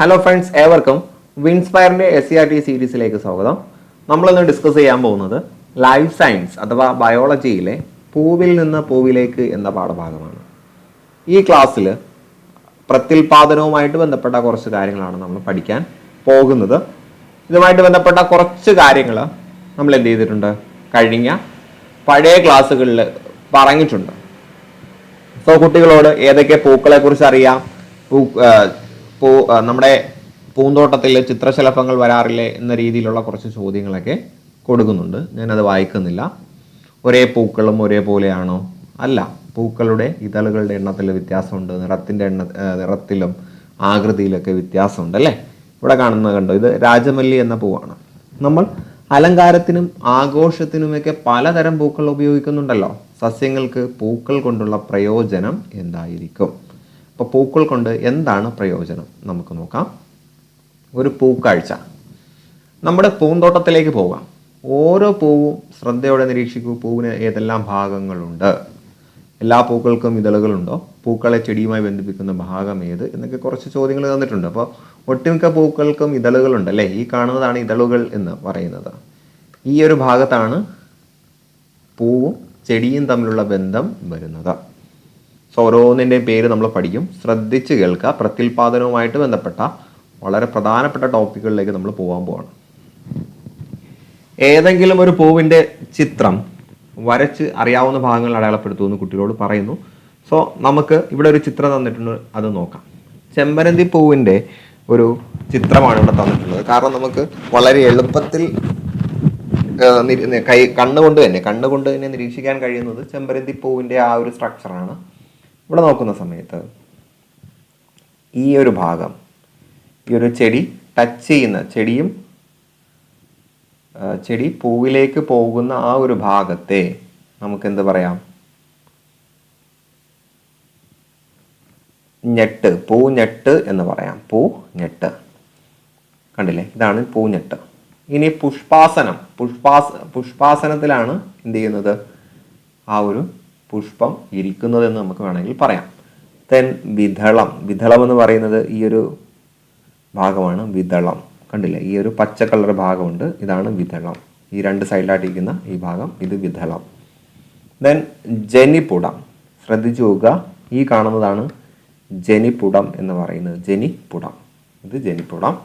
Hello friends ഏവർക്കും വിൻസ്പയറിന്റെ S C R T സീരീസിലേക്ക് സ്വാഗതം. നമ്മളിന്ന് ഡിസ്കസ് ചെയ്യാൻ പോകുന്നത് ലൈഫ് സയൻസ് അഥവാ ബയോളജിയിലെ പൂവിൽ നിന്ന് പൂവിലേക്ക് എന്ന പാഠഭാഗമാണ്. ഈ ക്ലാസ്സിൽ പ്രത്യുൽപാദനവുമായിട്ട് ബന്ധപ്പെട്ട കുറച്ച് കാര്യങ്ങളാണ് നമ്മൾ പഠിക്കാൻ പോകുന്നത്. ഇതുമായിട്ട് ബന്ധപ്പെട്ട കുറച്ച് കാര്യങ്ങൾ നമ്മൾ എന്ത് ചെയ്തിട്ടുണ്ട്? കഴിഞ്ഞ പഴയ ക്ലാസ്സുകളിൽ പറഞ്ഞിട്ടുണ്ട്. സോ കുട്ടികളോട് ഏതൊക്കെ പൂക്കളെ കുറിച്ച് അറിയാം? പൂ പൂ നമ്മുടെ പൂന്തോട്ടത്തിൽ ചിത്രശലഭങ്ങൾ വരാറില്ലേ എന്ന രീതിയിലുള്ള കുറച്ച് ചോദ്യങ്ങളൊക്കെ കൊടുക്കുന്നുണ്ട്. ഞാനത് വായിക്കുന്നില്ല. ഒരേ പൂക്കളും ഒരേപോലെയാണോ അല്ല. പൂക്കളുടെ ഇതളുകളുടെ എണ്ണത്തിൽ വ്യത്യാസമുണ്ട്. നിറത്തിന്റെ എണ്ണ നിറത്തിലും ആകൃതിയിലൊക്കെ വ്യത്യാസമുണ്ട് അല്ലേ? ഇവിടെ കാണുന്നത് കണ്ടോ? ഇത് രാജമല്ലി എന്ന പൂവാണ്. നമ്മൾ അലങ്കാരത്തിനും ആഘോഷത്തിനുമൊക്കെ പലതരം പൂക്കൾ ഉപയോഗിക്കുന്നുണ്ടല്ലോ. സസ്യങ്ങൾക്ക് പൂക്കൾ കൊണ്ടുള്ള പ്രയോജനം എന്തായിരിക്കും? അപ്പോൾ പൂക്കൾ കൊണ്ട് എന്താണ് പ്രയോജനം? നമുക്ക് നോക്കാം. ഒരു പൂക്കാഴ്ച. നമ്മുടെ പൂന്തോട്ടത്തിലേക്ക് പോകാം. ഓരോ പൂവും ശ്രദ്ധയോടെ നിരീക്ഷിക്കൂ. പൂവിന് ഏതെല്ലാം ഭാഗങ്ങളുണ്ട്? എല്ലാ പൂക്കൾക്കും ഇതളുകളുണ്ടോ? പൂക്കളെ ചെടിയുമായി ബന്ധിപ്പിക്കുന്ന ഭാഗം ഏത്? എന്നൊക്കെ കുറച്ച് ചോദ്യങ്ങൾ തന്നിട്ടുണ്ട്. അപ്പോൾ ഒട്ടുമിക്ക പൂക്കൾക്കും ഇതളുകളുണ്ട് അല്ലേ? ഈ കാണുന്നതാണ് ഇതളുകൾ എന്ന് പറയുന്നത്. ഈ ഒരു ഭാഗത്താണ് പൂവും ചെടിയും തമ്മിലുള്ള ബന്ധം വരുന്നത്. സോ ഓരോന്നിന്റെയും പേര് നമ്മൾ പഠിക്കും. ശ്രദ്ധിച്ച് കേൾക്കുക. പ്രത്യുൽപാദനവുമായിട്ട് ബന്ധപ്പെട്ട വളരെ പ്രധാനപ്പെട്ട ടോപ്പിക്കുകളിലേക്ക് നമ്മൾ പോകാൻ പോവാണ്. ഏതെങ്കിലും ഒരു പൂവിന്റെ ചിത്രം വരച്ച് അറിയാവുന്ന ഭാഗങ്ങൾ അടയാളപ്പെടുത്തുമെന്ന് കുട്ടികളോട് പറയുന്നു. സോ നമുക്ക് ഇവിടെ ഒരു ചിത്രം തന്നിട്ടുണ്ട്. അത് നോക്കാം. ചെമ്പരന്തി പൂവിന്റെ ഒരു ചിത്രമാണ് ഇവിടെ തന്നിട്ടുള്ളത്. കാരണം നമുക്ക് വളരെ എളുപ്പത്തിൽ കൈ കണ്ണുകൊണ്ട് തന്നെ കണ്ണുകൊണ്ട് തന്നെ നിരീക്ഷിക്കാൻ കഴിയുന്നത് ചെമ്പരന്തി പൂവിന്റെ ആ ഒരു സ്ട്രക്ചറാണ് ഇവിടെ നോക്കുന്ന സമയത്ത് ഈ ഒരു ഭാഗം ഈ ഒരു ചെടി ടച്ച് ചെയ്യുന്ന ചെടിയും ചെടി പൂവിലേക്ക് പോകുന്ന ആ ഒരു ഭാഗത്തെ നമുക്ക് എന്ത് പറയാം? ഞെട്ട് പൂ ഞെട്ട് എന്ന് പറയാം. പൂ ഞെട്ട് കണ്ടില്ലേ? ഇതാണ് പൂഞ്ഞെട്ട്. ഇനി പുഷ്പാസനം പുഷ്പാസ പുഷ്പാസനത്തിലാണ് എന്ത് ചെയ്യുന്നത്? ആ ഒരു പുഷ്പം ഇരിക്കുന്നത് എന്ന് നമുക്ക് വേണമെങ്കിൽ പറയാം. തെൻ വിധളം. വിധളം എന്ന് പറയുന്നത് ഈ ഒരു ഭാഗമാണ് വിതളം കണ്ടില്ലേ? ഈ ഒരു പച്ച കളർ ഭാഗമുണ്ട്. ഇതാണ് വിതളം ഈ രണ്ട് സൈഡിലായിട്ടിരിക്കുന്ന ഈ ഭാഗം ഇത് വിതളം ദെൻ ജനിപുടം. ശ്രദ്ധിച്ചു നോക്കുക. ഈ കാണുന്നതാണ് ജനിപുടം എന്ന് പറയുന്നത്. ജനിപുടം. ഇത് ജനിപുടം.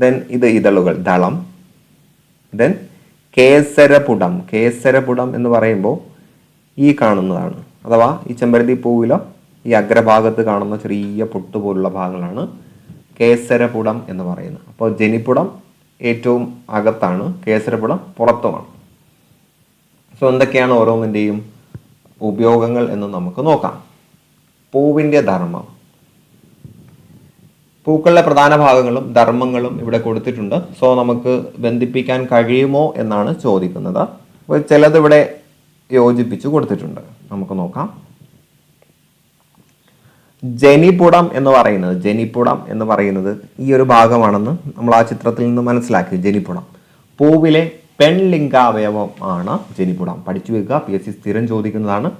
ദെൻ ഇത് ഇതളുകൾ. ദളം. ദെൻ കേസരപുടം. കേസരപുടം എന്ന് പറയുമ്പോൾ ഈ കാണുന്നതാണ്. അഥവാ ഈ ചെമ്പരത്തി പൂവിലോ ഈ അഗ്രഭാഗത്ത് കാണുന്ന ചെറിയ പൊട്ട് പോലുള്ള ഭാഗങ്ങളാണ് കേസരപുടം എന്ന് പറയുന്നത്. അപ്പോൾ ജനിപ്പുടം ഏറ്റവും അകത്താണ് കേസരപുടം പുറത്തുമാണ്. സോ എന്തൊക്കെയാണ് ഓരോന്നിന്റെയും ഉപയോഗങ്ങൾ എന്ന് നമുക്ക് നോക്കാം. പൂവിന്റെ ധർമ്മം. പൂക്കളുടെ പ്രധാന ഭാഗങ്ങളും ധർമ്മങ്ങളും ഇവിടെ കൊടുത്തിട്ടുണ്ട്. സോ നമുക്ക് ബന്ധിപ്പിക്കാൻ കഴിയുമോ എന്നാണ് ചോദിക്കുന്നത്. അപ്പോൾ ചിലത് ഇവിടെ യോജിപ്പിച്ച് കൊടുത്തിട്ടുണ്ട്. നമുക്ക് നോക്കാം. ജനിപുടം എന്ന് പറയുന്നത് ജനിപുടം എന്ന് പറയുന്നത് ഈ ഒരു ഭാഗമാണെന്ന് നമ്മൾ ആ ചിത്രത്തിൽ നിന്ന് മനസ്സിലാക്കി. ജനിപുടം. പൂവിലെ പെൺലിംഗാവയവം ആണ് ജനിപുടം. പഠിച്ചു വെക്കുക. പി എസ് സി സ്ഥിരം ചോദിക്കുന്നതാണ്.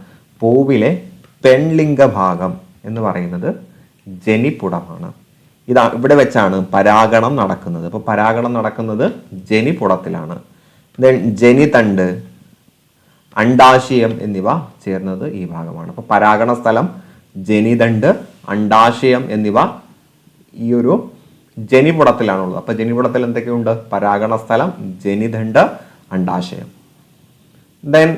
പൂവിലെ പെൺലിംഗ ഭാഗം എന്ന് പറയുന്നത് ജനിപുടമാണ്. ഇതാ ഇവിടെ വെച്ചാണ് പരാഗണം നടക്കുന്നത്. അപ്പോൾ പരാഗണം നടക്കുന്നത് ജനിപുടത്തിലാണ്. ദെൻ ജനിതണ്ട്. അണ്ടാശയം എന്നിവ ചേർന്നത് ഈ ഭാഗമാണ്. അപ്പോൾ പരാഗണ സ്ഥലം ജനിതണ്ട് അണ്ടാശയം എന്നിവ ഈ ഒരു ജനിപുടത്തിലാണുള്ളത്. അപ്പോൾ ജനിപുടത്തിൽ എന്തൊക്കെയുണ്ട്? പരാഗണ സ്ഥലം ജനിതണ്ട് അണ്ടാശയം. ദെൻ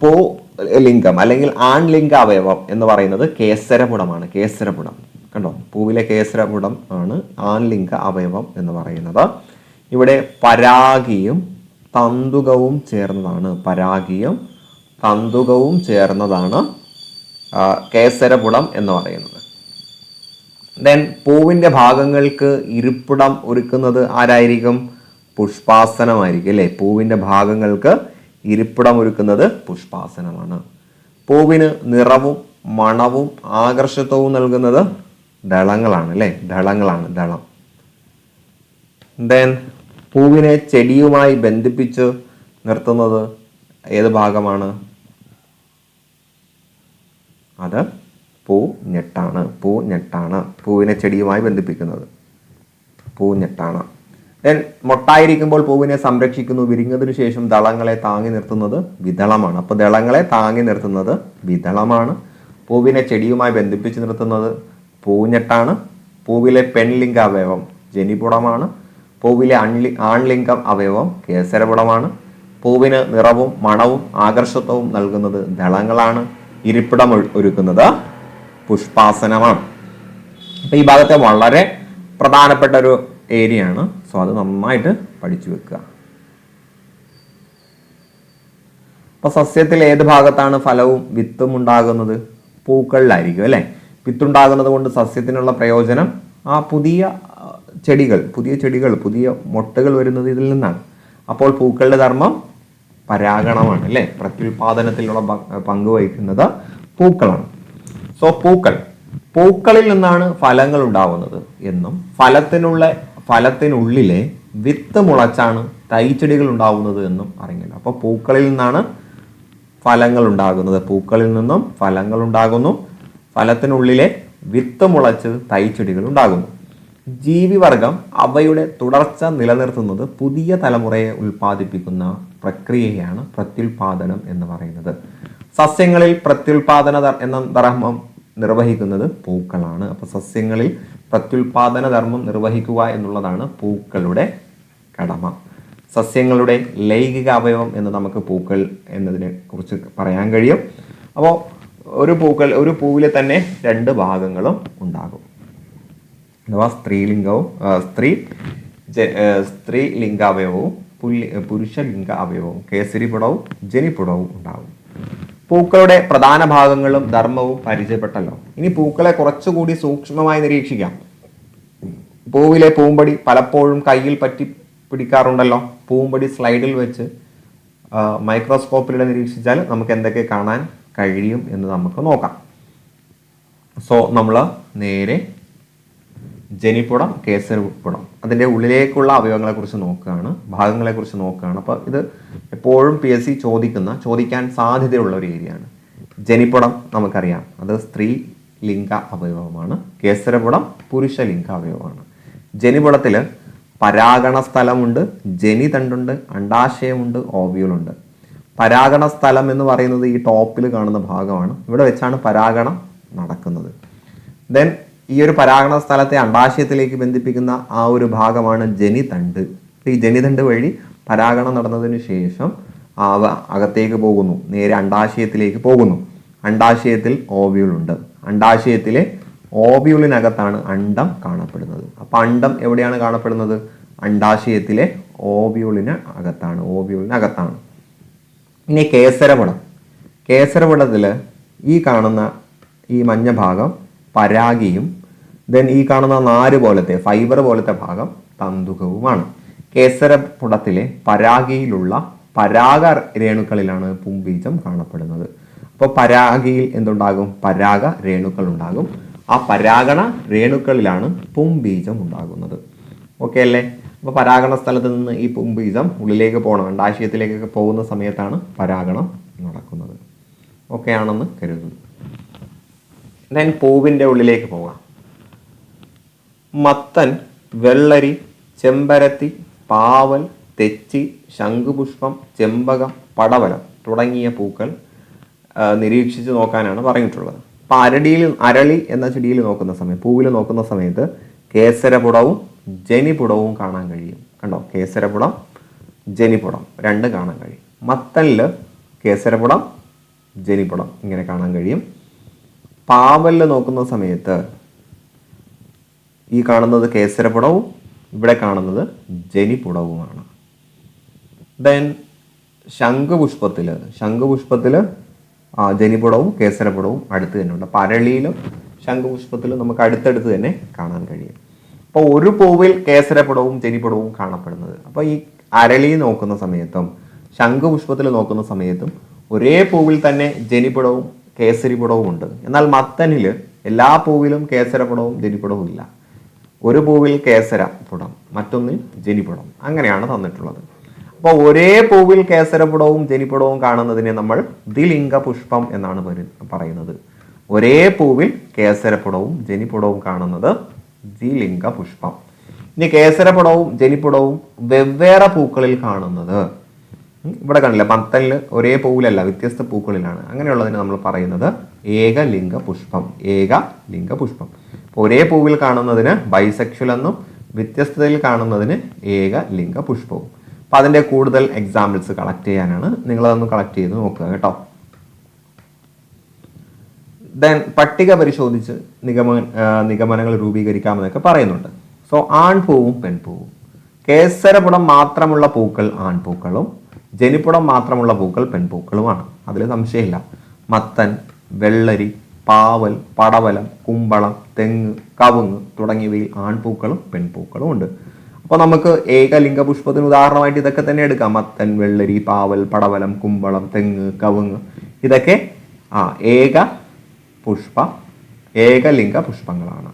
പോ ലിംഗം അല്ലെങ്കിൽ ആൺലിംഗ അവയവം എന്ന് പറയുന്നത് കേസരപുടമാണ്. കേസരപുടം. കണ്ടോ? പൂവിലെ കേസരപുടം ആണ് ആൺലിംഗ അവയവം എന്ന് പറയുന്നത്. ഇവിടെ പരാഗിയും തന്തുകവും ചേർന്നതാണ്. പരാഗിയും തന്തുകവും ചേർന്നതാണ് കേസരപുടം എന്ന് പറയുന്നത്. ദെൻ പൂവിന്റെ ഭാഗങ്ങൾക്ക് ഇരിപ്പിടം ഒരുക്കുന്നത് ആരായിരിക്കും? പുഷ്പാസനമായിരിക്കും അല്ലേ? പൂവിന്റെ ഭാഗങ്ങൾക്ക് ഇരിപ്പിടം ഒരുക്കുന്നത് പുഷ്പാസനമാണ്. പൂവിന് നിറവും മണവും ആകർഷത്വവും നൽകുന്നത് ദളങ്ങളാണ് അല്ലേ? ദളങ്ങളാണ് ദളം. ദെൻ പൂവിനെ ചെടിയുമായി ബന്ധിപ്പിച്ച് നിർത്തുന്നത് ഏത് ഭാഗമാണ്? അത് പൂ ഞെട്ടാണ് പൂ ഞെട്ടാണ് പൂവിനെ ചെടിയുമായി ബന്ധിപ്പിക്കുന്നത്. പൂ ഞെട്ടാണ്. ദെൻ മൊട്ടായിരിക്കുമ്പോൾ പൂവിനെ സംരക്ഷിക്കുന്നു വിരിഞ്ഞതിനു ശേഷം ദളങ്ങളെ താങ്ങി നിർത്തുന്നത് വിതളമാണ് അപ്പോൾ ദളങ്ങളെ താങ്ങി നിർത്തുന്നത് വിതളമാണ് പൂവിനെ ചെടിയുമായി ബന്ധിപ്പിച്ച് നിർത്തുന്നത് പൂഞ്ഞെട്ടാണ്. പൂവിലെ പെൺലിംഗ അവയവം ജനിപുടമാണ്. പൂവിലെ അൺലി ആൺലിംഗം അവയവം കേസരപുടമാണ് പൂവിന് നിറവും മണവും ആകർഷത്വവും നൽകുന്നത് ദളങ്ങളാണ്. ഇരിപ്പിടം ഒരു- ഒരുക്കുന്നത് പുഷ്പാസനമാണ്. അപ്പോൾ ഈ ഭാഗത്തെ വളരെ പ്രധാനപ്പെട്ട ഒരു ഏരിയ ആണ് സോ അത് നന്നായിട്ട് പഠിച്ചു വെക്കുക. അപ്പൊ സസ്യത്തിൽ ഏത് ഭാഗത്താണ് ഫലവും വിത്തും ഉണ്ടാകുന്നത്? പൂക്കളിലായിരിക്കും അല്ലേ? വിത്തുണ്ടാകുന്നത് കൊണ്ട് സസ്യത്തിനുള്ള പ്രയോജനം ആ പുതിയ ചെടികൾ പുതിയ ചെടികൾ പുതിയ മുട്ടകൾ വരുന്നത് ഇതിൽ നിന്നാണ്. അപ്പോൾ പൂക്കളുടെ ധർമ്മം പരാഗണമാണ് അല്ലെ? പ്രത്യുൽപാദനത്തിലുള്ള പങ്ക് വഹിക്കുന്നത് പൂക്കളാണ്. സോ പൂക്കൾ. പൂക്കളിൽ നിന്നാണ് ഫലങ്ങൾ ഉണ്ടാവുന്നത് എന്നും ഫലത്തിനുള്ള ഫലത്തിനുള്ളിലെ വിത്ത് മുളച്ചാണ് തൈച്ചെടികൾ ഉണ്ടാവുന്നത് എന്നും അറിയില്ല അപ്പോൾ പൂക്കളിൽ നിന്നാണ് ഫലങ്ങൾ ഉണ്ടാകുന്നത്. പൂക്കളിൽ നിന്നും ഫലങ്ങൾ ഉണ്ടാകുന്നു. ഫലത്തിനുള്ളിലെ വിത്ത് മുളച്ച് തൈച്ചെടികൾ ഉണ്ടാകുന്നു. ജീവിവർഗം അവയുടെ തുടർച്ച നിലനിർത്തുന്നത് പുതിയ തലമുറയെ ഉൽപ്പാദിപ്പിക്കുന്ന പ്രക്രിയയാണ് പ്രത്യുൽപാദനം എന്ന് പറയുന്നത്. സസ്യങ്ങളിൽ പ്രത്യുൽപാദന എന്ന ധർമ്മം നിർവഹിക്കുന്നത് പൂക്കളാണ്. അപ്പൊ സസ്യങ്ങളിൽ പ്രത്യുൽപാദന ധർമ്മം നിർവഹിക്കുക എന്നുള്ളതാണ് പൂക്കളുടെ കടമ. സസ്യങ്ങളുടെ ലൈംഗിക അവയവം എന്ന് നമുക്ക് പൂക്കൾ എന്നതിനെ കുറിച്ച് പറയാൻ കഴിയും. അപ്പോൾ ഒരു പൂക്കൾ ഒരു പൂവിലെ തന്നെ രണ്ട് ഭാഗങ്ങളും ഉണ്ടാകും. അഥവാ സ്ത്രീലിംഗവും സ്ത്രീ സ്ത്രീ ലിംഗാവയവവും പുരുഷ ലിംഗ അവയവവും കേസരിപുടവും ജനിപുടവും ഉണ്ടാവും പൂക്കളുടെ പ്രധാന ഭാഗങ്ങളും ധർമ്മവും പരിചയപ്പെട്ടല്ലോ. ഇനി പൂക്കളെ കുറച്ചുകൂടി സൂക്ഷ്മമായി നിരീക്ഷിക്കാം. പൂവിലെ പൂമ്പടി പലപ്പോഴും കയ്യിൽ പറ്റി പിടിക്കാറുണ്ടല്ലോ. പൂമ്പടി സ്ലൈഡിൽ വെച്ച് മൈക്രോസ്കോപ്പിലൂടെ നിരീക്ഷിച്ചാൽ നമുക്ക് എന്തൊക്കെ കാണാൻ കഴിയും എന്ന് നമുക്ക് നോക്കാം. സോ നമ്മൾ നേരെ ജനിപ്പുടം കേസരപ്പുടം. അതിന്റെ ഉള്ളിലേക്കുള്ള അവയവങ്ങളെ കുറിച്ച് നോക്കുകയാണ് ഭാഗങ്ങളെ കുറിച്ച് നോക്കുകയാണ്. അപ്പോൾ ഇത് എപ്പോഴും പി എസ് സി ചോദിക്കുന്ന ചോദിക്കാൻ സാധ്യതയുള്ള ഒരു ഏരിയയാണ്. ജനിപ്പുടം നമുക്കറിയാം. അത് സ്ത്രീ ലിംഗ അവയവമാണ്. കേസരപുടം പുരുഷ ലിംഗ അവയവമാണ്. ജനിപുടത്തിൽ പരാഗണ സ്ഥലമുണ്ട് ജനിതണ്ടുണ്ട് അണ്ടാശയമുണ്ട് ഓവ്യൂളുണ്ട്. പരാഗണ സ്ഥലം എന്ന് പറയുന്നത് ഈ ടോപ്പിൽ കാണുന്ന ഭാഗമാണ്. ഇവിടെ വെച്ചാണ് പരാഗണം നടക്കുന്നത്. ദെൻ ഈ ഒരു പരാഗണ സ്ഥലത്തെ അണ്ടാശയത്തിലേക്ക് ബന്ധിപ്പിക്കുന്ന ആ ഒരു ഭാഗമാണ് ജനിതണ്ട്. ഈ ജനിതണ്ട് വഴി പരാഗണം നടന്നതിന് ശേഷം അവ അകത്തേക്ക് പോകുന്നു നേരെ അണ്ടാശയത്തിലേക്ക് പോകുന്നു. അണ്ടാശയത്തിൽ ഓവ്യൂൾ ഉണ്ട്. അണ്ടാശയത്തിലെ ഓവ്യൂളിനകത്താണ് അണ്ടം കാണപ്പെടുന്നത്. അപ്പൊ അണ്ടം എവിടെയാണ് കാണപ്പെടുന്നത്? അണ്ടാശയത്തിലെ ഓവ്യൂളിന് അകത്താണ് ഓവ്യൂളിനകത്താണ്. ഇനി കേസരപടം കേസരപടത്തിൽ ഈ കാണുന്ന ഈ മഞ്ഞ ഭാഗം പരാഗിയും ദെൻ ഈ കാണുന്ന നാര് പോലത്തെ ഫൈബർ പോലത്തെ ഭാഗം തന്തുകവുമാണ്. കേസരപ്പുടത്തിലെ പരാഗിയിലുള്ള പരാഗ രേണുക്കളിലാണ് പുംബീജം കാണപ്പെടുന്നത്. അപ്പോൾ പരാഗിയിൽ എന്തുണ്ടാകും? പരാഗ രേണുക്കൾ ഉണ്ടാകും. ആ പരാഗണ രേണുക്കളിലാണ് പുംബീജം ഉണ്ടാകുന്നത്. ഓക്കെ അല്ലേ? അപ്പോൾ പരാഗണ സ്ഥലത്ത് നിന്ന് ഈ പുംബീജം ഉള്ളിലേക്ക് പോകണം. അണ്ടാശയത്തിലേക്കൊക്കെ പോകുന്ന സമയത്താണ് പരാഗണം നടക്കുന്നത്. ഓക്കെ ആണെന്ന് കരുതുന്നു. ദെൻ പൂവിന്റെ ഉള്ളിലേക്ക് പോകാം മത്തൻ വെള്ളരി ചെമ്പരത്തി പാവൽ തെച്ചി ശംഖുപുഷ്പം ചെമ്പകം പടവലം തുടങ്ങിയ പൂക്കൾ നിരീക്ഷിച്ച് നോക്കാനാണ് പറഞ്ഞിട്ടുള്ളത്. അപ്പോൾ അരടിയിൽ അരളി എന്ന ചെടിയിൽ നോക്കുന്ന സമയം പൂവിൽ നോക്കുന്ന സമയത്ത് കേസരപുടവും ജനിപുടവും കാണാൻ കഴിയും. കണ്ടോ? കേസരപുടം ജനിപുടം രണ്ട് കാണാൻ കഴിയും. മത്തനിൽ കേസരപുടം ജനിപുടം ഇങ്ങനെ കാണാൻ കഴിയും. പാവലിൽ നോക്കുന്ന സമയത്ത് ഈ കാണുന്നത് കേസരപുടവും ഇവിടെ കാണുന്നത് ജനിപുടവുമാണ്. ദെൻ ശംഖുപുഷ്പത്തിൽ ശംഖുപുഷ്പത്തിൽ ജനിപുടവും കേസരപുടവും അടുത്ത് തന്നെ ഉണ്ട്. അപ്പോൾ അരളിയിലും ശംഖുപുഷ്പത്തിലും നമുക്ക് അടുത്തടുത്ത് തന്നെ കാണാൻ കഴിയും. അപ്പോൾ ഒരു പൂവിൽ കേസരപുടവും ജനിപുടവും കാണപ്പെടുന്നത്. അപ്പോൾ ഈ അരളി നോക്കുന്ന സമയത്തും ശംഖുപുഷ്പത്തിൽ നോക്കുന്ന സമയത്തും ഒരേ പൂവിൽ തന്നെ ജനിപുടവും കേസരിപുടവും ഉണ്ട് എന്നാൽ മത്തനിൽ എല്ലാ പൂവിലും കേസരപുടവും ജനിപ്പുടവും ഇല്ല ഒരു പൂവിൽ കേസര പുടം മറ്റൊന്നിൽ ജനിപ്പുടം അങ്ങനെയാണ് തന്നിട്ടുള്ളത്. അപ്പോൾ ഒരേ പൂവിൽ കേസരപുടവും ജനിപ്പുടവും കാണുന്നതിനെ നമ്മൾ ദ്വിലിംഗ പുഷ്പം എന്നാണ് പറയുന്നത്. ഒരേ പൂവിൽ കേസരപ്പുടവും ജനിപ്പുടവും കാണുന്നത് ദ്വിലിംഗ പുഷ്പം ഇനി കേസരപ്പുടവും ജനിപ്പുടവും വെവ്വേറെ പൂക്കളിൽ കാണുന്നത് ഇവിടെ കാണില്ല മത്തലിൽ ഒരേ പൂവിലല്ല വ്യത്യസ്ത പൂക്കളിലാണ്. അങ്ങനെയുള്ളതിന് നമ്മൾ പറയുന്നത് ഏകലിംഗ പുഷ്പം ഏക ലിംഗ പുഷ്പം ഒരേ പൂവിൽ കാണുന്നതിന് ബൈസെക്ഷൽ എന്നും വ്യത്യസ്തതയിൽ കാണുന്നതിന് ഏക ലിംഗ പുഷ്പവും അപ്പം അതിന്റെ കൂടുതൽ എക്സാമ്പിൾസ് കളക്ട് ചെയ്യാനാണ്. നിങ്ങളതൊന്ന് കളക്ട് ചെയ്ത് നോക്കുക കേട്ടോ. ദെൻ പട്ടിക പരിശോധിച്ച് നിഗമ നിഗമനങ്ങൾ രൂപീകരിക്കാമെന്നൊക്കെ പറയുന്നുണ്ട്. സോ ആൺപൂവും പെൺപൂവും. കേസരപുടം മാത്രമുള്ള പൂക്കൾ ആൺപൂക്കളും ജനിപ്പുടം മാത്രമുള്ള പൂക്കൾ പെൺപൂക്കളുമാണ്. അതിൽ സംശയമില്ല. മത്തൻ വെള്ളരി പാവൽ പടവലം കുമ്പളം തെങ്ങ് കവുങ്ങ് തുടങ്ങിയവയിൽ ആൺപൂക്കളും പെൺപൂക്കളും ഉണ്ട്. അപ്പോൾ നമുക്ക് ഏകലിംഗ പുഷ്പത്തിന് ഉദാഹരണമായിട്ട് ഇതൊക്കെ തന്നെ എടുക്കാം. മത്തൻ വെള്ളരി പാവൽ പടവലം കുമ്പളം തെങ്ങ് കവുങ്ങ് ഇതൊക്കെ ആ ഏക പുഷ്പ ഏകലിംഗ പുഷ്പങ്ങളാണ്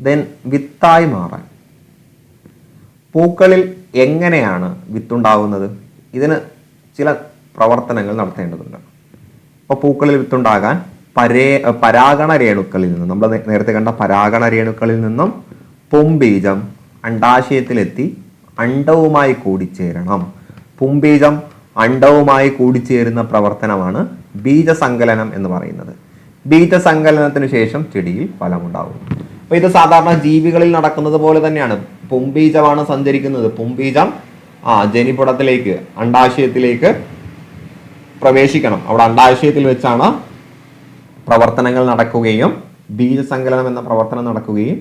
ദെൻ വിത്തായി മാറാൻ. പൂക്കളിൽ എങ്ങനെയാണ് വിത്തുണ്ടാകുന്നത് ഇതിന് ചില പ്രവർത്തനങ്ങൾ നടത്തേണ്ടതുണ്ട്. അപ്പോൾ പൂക്കളിൽ വിത്തുണ്ടാകാൻ പരേ പരാഗണ രേണുക്കളിൽ നിന്നും നമ്മൾ നേരത്തെ കണ്ട പരാഗണ രേണുക്കളിൽ നിന്നും പൊമ്പീജം അണ്ടാശയത്തിലെത്തി അണ്ടവുമായി കൂടിച്ചേരണം. പുംബീജം അണ്ടവുമായി കൂടിച്ചേരുന്ന പ്രവർത്തനമാണ് ബീജസങ്കലനം എന്ന് പറയുന്നത്. ബീജസങ്കലനത്തിന് ശേഷം ചെടിയിൽ ഫലമുണ്ടാകും. അപ്പോൾ ഇത് സാധാരണ ജീവികളിൽ നടക്കുന്നത് പോലെ തന്നെയാണ്. പുംബീജമാണ് സഞ്ചരിക്കുന്നത്. പുംബീജം ആ ജനിപുടത്തിലേക്ക് അണ്ടാശയത്തിലേക്ക് പ്രവേശിക്കണം. അവിടെ അണ്ടാശയത്തിൽ വെച്ചാണ് പ്രവർത്തനങ്ങൾ നടക്കുകയും ബീജസങ്കലനം എന്ന പ്രവർത്തനം നടക്കുകയും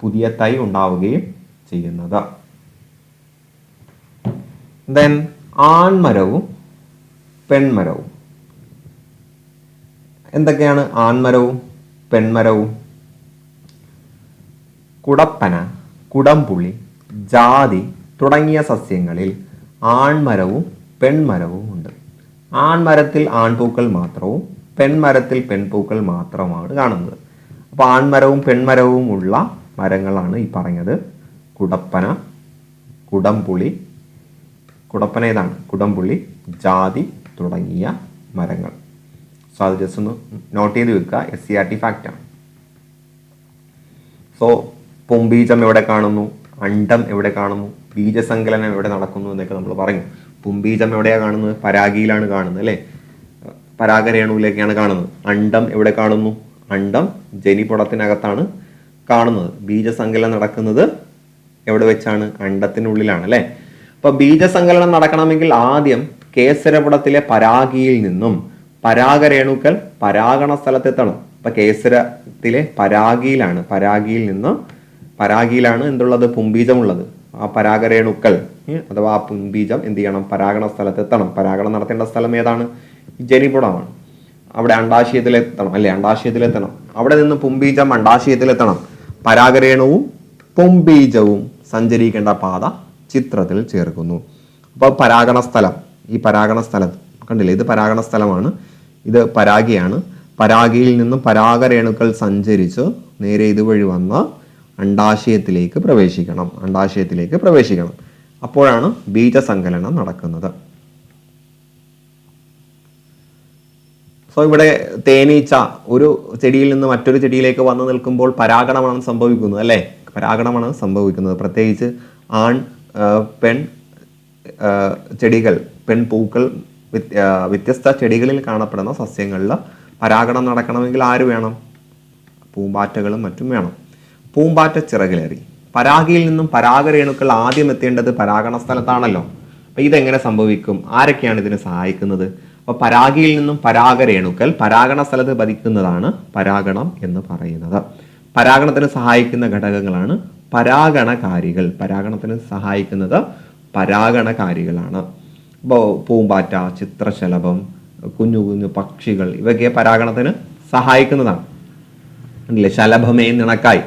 പുതിയ തൈ ഉണ്ടാവുകയും ചെയ്യുന്നത്. ദെൻ ആൺമരവും പെൺമരവും. എന്തൊക്കെയാണ് ആൺമരവും പെൺമരവും? കുടപ്പന കുടംപുളി ജാതി തുടങ്ങിയ സസ്യങ്ങളിൽ ആൺമരവും പെൺമരവും ഉണ്ട്. ആൺമരത്തിൽ ആൺപൂക്കൾ മാത്രവും പെൺമരത്തിൽ പെൺപൂക്കൾ മാത്രമാണ് കാണുന്നത്. അപ്പോൾ ആൺമരവും പെൺമരവും ഉള്ള മരങ്ങളാണ് ഈ പറഞ്ഞത്. കുടപ്പന കുടംപുളി കുടപ്പന ഏതാണ്? കുടംപുളി ജാതി തുടങ്ങിയ മരങ്ങൾ. സോ അത് ജസ്റ്റ് ഒന്ന് നോട്ട് ചെയ്ത് വെക്കുക. എസ് സി ആർ ടി ഫാക്റ്റാണ് സോ പുംബീജം എവിടെ കാണുന്നു? അണ്ടം എവിടെ കാണുന്നു? ബീജസങ്കലനം എവിടെ നടക്കുന്നു എന്നൊക്കെ നമ്മൾ പറഞ്ഞു. പുംബീജം എവിടെയാണ് കാണുന്നത്? പരാഗിയിലാണ് കാണുന്നത് അല്ലേ? പരാഗരേണുവിലേക്കാണ് കാണുന്നത്. അണ്ടം എവിടെ കാണുന്നു? അണ്ടം ജനിപുടത്തിനകത്താണ് കാണുന്നത്. ബീജസങ്കലനം നടക്കുന്നത് എവിടെ വെച്ചാണ്? അണ്ടത്തിനുള്ളിലാണ് അല്ലേ? അപ്പൊ ബീജസങ്കലനം നടക്കണമെങ്കിൽ ആദ്യം കേസരപുടത്തിലെ പരാഗിയിൽ നിന്നും പരാഗരേണുക്കൾ പരാഗണ സ്ഥലത്തെത്തണം. അപ്പൊ കേസരത്തിലെ പരാഗിയിലാണ്. പരാഗിയിൽ നിന്ന് പരാഗിയിലാണ് എന്തുള്ളത്? പുംബീജമുള്ളത്. ആ പരാഗരേണുക്കൾ അഥവാ ആ പുംബീജം എന്ത് ചെയ്യണം? പരാഗണ സ്ഥലത്തെത്തണം. പരാഗണം നടത്തേണ്ട സ്ഥലം ഏതാണ്? ജനിപുടമാണ്. അവിടെ അണ്ടാശയത്തിലെത്തണം അല്ലെ? അണ്ടാശയത്തിലെത്തണം. അവിടെ നിന്ന് പുംബീജം അണ്ടാശയത്തിലെത്തണം. പരാഗരേണവും പുംബീജവും സഞ്ചരിക്കേണ്ട പാത ചിത്രത്തിൽ ചേർക്കുന്നു. അപ്പോൾ പരാഗണ സ്ഥലം ഈ പരാഗണ സ്ഥലം കണ്ടില്ലേ? ഇത് പരാഗണ സ്ഥലമാണ്. ഇത് പരാഗിയാണ്. പരാഗിയിൽ നിന്നും പരാഗരേണുക്കൾ സഞ്ചരിച്ച് നേരെ ഇതുവഴി വന്ന് അണ്ടാശയത്തിലേക്ക് പ്രവേശിക്കണം. അണ്ടാശയത്തിലേക്ക് പ്രവേശിക്കണം. അപ്പോഴാണ് ബീജസങ്കലനം നടക്കുന്നത്. സോ ഇവിടെ തേനീച്ച ഒരു ചെടിയിൽ നിന്ന് മറ്റൊരു ചെടിയിലേക്ക് വന്നു നിൽക്കുമ്പോൾ പരാഗണമാണ് സംഭവിക്കുന്നത് അല്ലേ? പരാഗണമാണ് സംഭവിക്കുന്നത്. പ്രത്യേകിച്ച് ആൺ പെൺ ചെടികൾ പെൺപൂക്കൾ വ്യത്യസ്ത ചെടികളിൽ കാണപ്പെടുന്ന സസ്യങ്ങളിൽ പരാഗണം നടക്കണമെങ്കിൽ ആര് വേണം? പൂമ്പാറ്റകളും മറ്റും വേണം. പൂമ്പാറ്റ ചിറകിലേറി. പരാഗിയിൽ നിന്നും പരാഗരേണുക്കൾ ആദ്യം എത്തേണ്ടത് പരാഗണ സ്ഥലത്താണല്ലോ. അപ്പൊ ഇതെങ്ങനെ സംഭവിക്കും? ആരൊക്കെയാണ് ഇതിനെ സഹായിക്കുന്നത്? അപ്പൊ പരാഗിയിൽ നിന്നും പരാഗരേണുക്കൾ പരാഗണ സ്ഥലത്ത് പതിക്കുന്നതാണ് പരാഗണം എന്ന് പറയുന്നത്. പരാഗണത്തിന് സഹായിക്കുന്ന ഘടകങ്ങളാണ് പരാഗണകാരികൾ. പരാഗണത്തിന് സഹായിക്കുന്നത് പരാഗണകാരികളാണ്. ഇപ്പോൾ പൂമ്പാറ്റ ചിത്രശലഭം കുഞ്ഞു കുഞ്ഞു പക്ഷികൾ ഇവയൊക്കെ പരാഗണത്തിന് സഹായിക്കുന്നതാണ്. ശലഭമേ നിണക്കായി.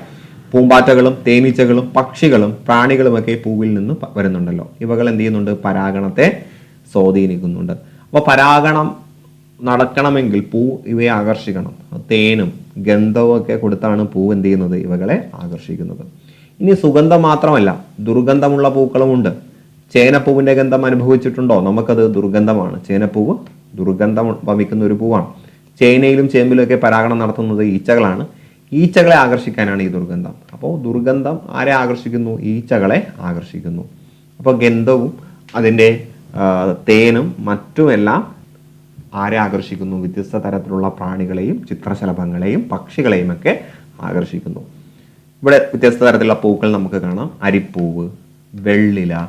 പൂമ്പാറ്റകളും തേനീച്ചകളും പക്ഷികളും പ്രാണികളുമൊക്കെ പൂവിൽ നിന്ന് വരുന്നുണ്ടല്ലോ. ഇവകൾ എന്ത് ചെയ്യുന്നുണ്ട്? പരാഗണത്തെ സ്വാധീനിക്കുന്നുണ്ട്. അപ്പോൾ പരാഗണം നടക്കണമെങ്കിൽ പൂ ഇവയെ ആകർഷിക്കണം. തേനും ഗന്ധവും ഒക്കെ കൊടുത്താണ് പൂ എന്ത് ചെയ്യുന്നത്? ഇവകളെ ആകർഷിക്കുന്നത്. ഇനി സുഗന്ധം മാത്രമല്ല ദുർഗന്ധമുള്ള പൂക്കളുമുണ്ട് ചേനപ്പൂവിന്റെ ഗന്ധം അനുഭവിച്ചിട്ടുണ്ടോ? നമുക്കത് ദുർഗന്ധമാണ്. ചേനപ്പൂവ് ദുർഗന്ധം വമിക്കുന്ന ഒരു പൂവാണ്. ചേനയിലും ചേമ്പിലും ഒക്കെ പരാഗണം നടത്തുന്നത് ഈച്ചകളാണ്. ഈച്ചകളെ ആകർഷിക്കാനാണ് ഈ ദുർഗന്ധം. അപ്പോൾ ദുർഗന്ധം ആരെ ആകർഷിക്കുന്നു? ഈച്ചകളെ ആകർഷിക്കുന്നു. അപ്പോൾ ഗന്ധവും അതിന്റെ തേനും മറ്റുമെല്ലാം ആരെ ആകർഷിക്കുന്നു? വ്യത്യസ്ത തരത്തിലുള്ള പ്രാണികളെയും ചിത്രശലഭങ്ങളെയും പക്ഷികളെയും ഒക്കെ ആകർഷിക്കുന്നു. ഇവിടെ വ്യത്യസ്ത തരത്തിലുള്ള പൂക്കൾ നമുക്ക് കാണാം. അരിപ്പൂവ് വെള്ളില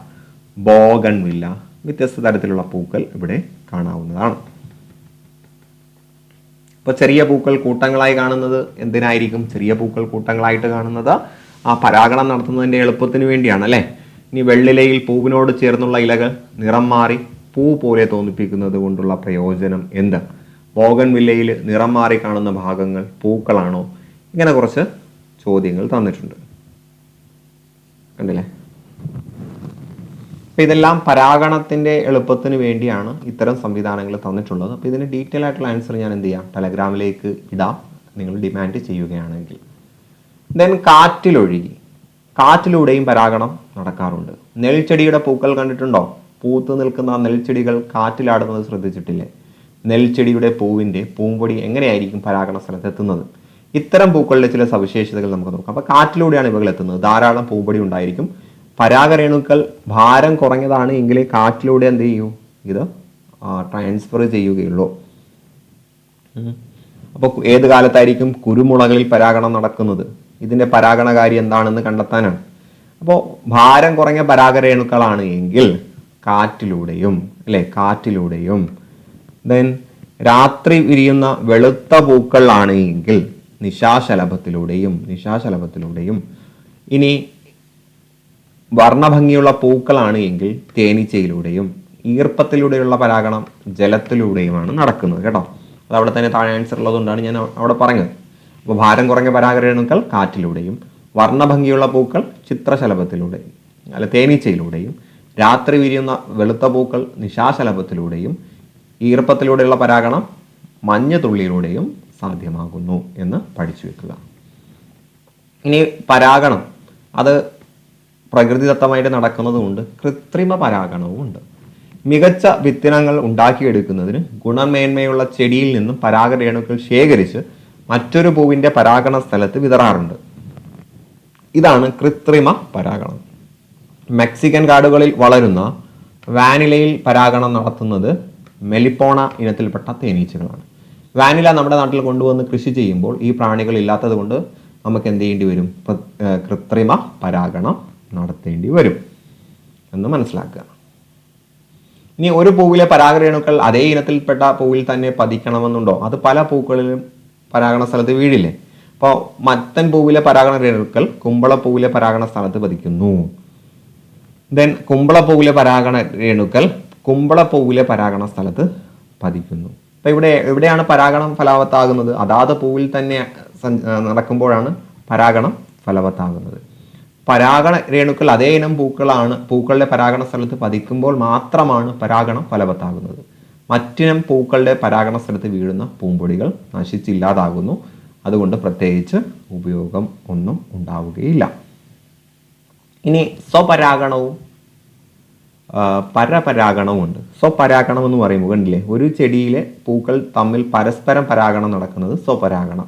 ബോഗൺവില്ല വ്യത്യസ്ത തരത്തിലുള്ള പൂക്കൾ ഇവിടെ കാണാവുന്നതാണ്. ഇപ്പോൾ ചെറിയ പൂക്കൾ കൂട്ടങ്ങളായി കാണുന്നത് എന്തിനായിരിക്കും ചെറിയ പൂക്കൾ കൂട്ടങ്ങളായിട്ട് കാണുന്നത്? ആ പരാഗണം നടത്തുന്നതിന്റെ എളുപ്പത്തിന് വേണ്ടിയാണ് അല്ലേ? ഇനി വെള്ളിലയിൽ പൂവിനോട് ചേർന്നുള്ള ഇലകൾ നിറം മാറി പൂ പോലെ തോന്നിപ്പിക്കുന്നത് കൊണ്ടുള്ള പ്രയോജനം എന്ത്? ബോഗൻ വില്ലയിൽ നിറം മാറി കാണുന്ന ഭാഗങ്ങൾ പൂക്കളാണോ? ഇങ്ങനെ കുറച്ച് ചോദ്യങ്ങൾ തന്നിട്ടുണ്ട്. കണ്ടില്ലേ? അപ്പോൾ ഇതെല്ലാം പരാഗണത്തിന്റെ എളുപ്പത്തിന് വേണ്ടിയാണ് ഇത്തരം സംവിധാനങ്ങൾ തന്നിട്ടുള്ളത്. അപ്പോൾ ഇതിന് ഡീറ്റെയിൽ ആയിട്ടുള്ള ആൻസർ ഞാൻ എന്ത് ചെയ്യാം? ടെലഗ്രാമിലേക്ക് ഇടാം. നിങ്ങൾ ഡിമാൻഡ് ചെയ്യുകയാണെങ്കിൽ. ദെൻ കാറ്റിലൊഴുകി. കാറ്റിലൂടെയും പരാഗണം നടക്കാറുണ്ട്. നെൽച്ചെടിയുടെ പൂക്കൾ കണ്ടിട്ടുണ്ടോ? പൂത്ത് നിൽക്കുന്ന നെൽച്ചെടികൾ കാറ്റിലാടുന്നത് ശ്രദ്ധിച്ചിട്ടില്ലേ? നെൽച്ചെടിയുടെ പൂവിന്റെ പൂമ്പൊടി എങ്ങനെയായിരിക്കും പരാഗണ സ്ഥലത്ത് എത്തുന്നത്? ഇത്തരം പൂക്കളുടെ ചില സവിശേഷതകൾ നമുക്ക് നോക്കാം. അപ്പോൾ കാറ്റിലൂടെയാണ് ഇവകൾ എത്തുന്നത്. ധാരാളം പൂമ്പൊടി ഉണ്ടായിരിക്കും. പരാഗരേണുക്കൾ ഭാരം കുറഞ്ഞതാണ് എങ്കിൽ കാറ്റിലൂടെ എന്ത് ചെയ്യൂ? ഇത് ട്രാൻസ്ഫർ ചെയ്യുകയുള്ളൂ. അപ്പോൾ ഏത് കാലത്തായിരിക്കും കുരുമുളകളിൽ പരാഗണം നടക്കുന്നത്? ഇതിന്റെ പരാഗണകാരി എന്താണെന്ന് കണ്ടെത്താനാണ്. അപ്പോൾ ഭാരം കുറഞ്ഞ പരാഗരേണുക്കളാണ് എങ്കിൽ കാറ്റിലൂടെയും അല്ലേ? കാറ്റിലൂടെയും. ദെൻ രാത്രി വിരിയുന്ന വെളുത്ത പൂക്കളാണ് എങ്കിൽ നിശാശലഭത്തിലൂടെയും നിശാശലഭത്തിലൂടെയും. ഇനി വർണഭംഗിയുള്ള പൂക്കളാണ് എങ്കിൽ തേനീച്ചയിലൂടെയും ഈർപ്പത്തിലൂടെയുള്ള പരാഗണം ജലത്തിലൂടെയുമാണ് നടക്കുന്നത് കേട്ടോ. അത് അവിടെ തന്നെ താഴെ ആൻസർ ഉള്ളതുകൊണ്ടാണ് ഞാൻ അവിടെ പറഞ്ഞത്. അപ്പോൾ ഭാരം കുറഞ്ഞ പരാഗരേണുക്കൾ കാറ്റിലൂടെയും വർണഭംഗിയുള്ള പൂക്കൾ ചിത്രശലഭത്തിലൂടെയും അല്ല തേനീച്ചയിലൂടെയും രാത്രി വിരിയുന്ന വെളുത്ത പൂക്കൾ നിശാശലഭത്തിലൂടെയും ഈർപ്പത്തിലൂടെയുള്ള പരാഗണം മഞ്ഞത്തുള്ളിയിലൂടെയും സാധ്യമാകുന്നു എന്ന് പഠിച്ചു വെക്കുക. ഇനി പരാഗണം. അത് പ്രകൃതിദത്തമായിട്ട് നടക്കുന്നതുമുണ്ട്. കൃത്രിമ പരാഗണവും ഉണ്ട് മികച്ച വിത്തിനങ്ങൾ ഉണ്ടാക്കിയെടുക്കുന്നതിന് ഗുണമേന്മയുള്ള ചെടിയിൽ നിന്നും പരാഗരേണുക്കൾ ശേഖരിച്ച് മറ്റൊരു പൂവിന്റെ പരാഗണ സ്ഥലത്ത് വിതറാറുണ്ട്. ഇതാണ് കൃത്രിമ പരാഗണം. മെക്സിക്കൻ കാടുകളിൽ വളരുന്ന വാനിലയിൽ പരാഗണം നടത്തുന്നത് മെലിപ്പോണ ഇനത്തിൽപ്പെട്ട തേനീച്ചകളാണ്. വാനില നമ്മുടെ നാട്ടിൽ കൊണ്ടുവന്ന് കൃഷി ചെയ്യുമ്പോൾ ഈ പ്രാണികൾ ഇല്ലാത്തത് കൊണ്ട് നമുക്ക് എന്ത് ചെയ്യേണ്ടി വരും? കൃത്രിമ പരാഗണം നടത്തേണ്ടി വരും എന്ന് മനസ്സിലാക്കുക. ഇനി ഒരു പൂവിലെ പരാഗരേണുക്കൾ അതേ ഇനത്തിൽപ്പെട്ട പൂവിൽ തന്നെ പതിക്കണമെന്നുണ്ടോ? അത് പല പൂക്കളിലും പരാഗണ സ്ഥലത്ത് വീഴില്ലേ? അപ്പോൾ മത്തൻ പൂവിലെ പരാഗണ രേണുക്കൾ കുമ്പളപ്പൂവിലെ പരാഗണ സ്ഥലത്ത് പതിക്കുന്നു. ദെൻ കുമ്പളപ്പൂവിലെ പരാഗണ രേണുക്കൾ കുമ്പളപ്പൂവിലെ പരാഗണ സ്ഥലത്ത് പതിക്കുന്നു. അപ്പോൾ ഇവിടെ എവിടെയാണ് പരാഗണം ഫലവത്താകുന്നത്? അതാത് പൂവിൽ തന്നെ നടക്കുമ്പോഴാണ് പരാഗണം ഫലവത്താകുന്നത്. പരാഗണ രേണുക്കൾ അതേ ഇനം പൂക്കളാണ് പൂക്കളുടെ പരാഗണ സ്ഥലത്ത് പതിക്കുമ്പോൾ മാത്രമാണ് പരാഗണം ഫലവത്താകുന്നത്. മറ്റിനം പൂക്കളുടെ പരാഗണ സ്ഥലത്ത് വീഴുന്ന പൂമ്പൊടികൾ നശിച്ചില്ലാതാകുന്നു. അതുകൊണ്ട് പ്രത്യേകിച്ച് ഉപയോഗം ഒന്നും ഉണ്ടാവുകയില്ല. ഇനി സ്വപരാഗണവും പരപരാഗണവും ഉണ്ട്. സ്വപരാഗണം എന്ന് പറയുമ്പോൾ കണ്ടില്ലേ ഒരു ചെടിയിലെ പൂക്കൾ തമ്മിൽ പരസ്പരം പരാഗണം നടക്കുന്നത് സ്വപരാഗണം.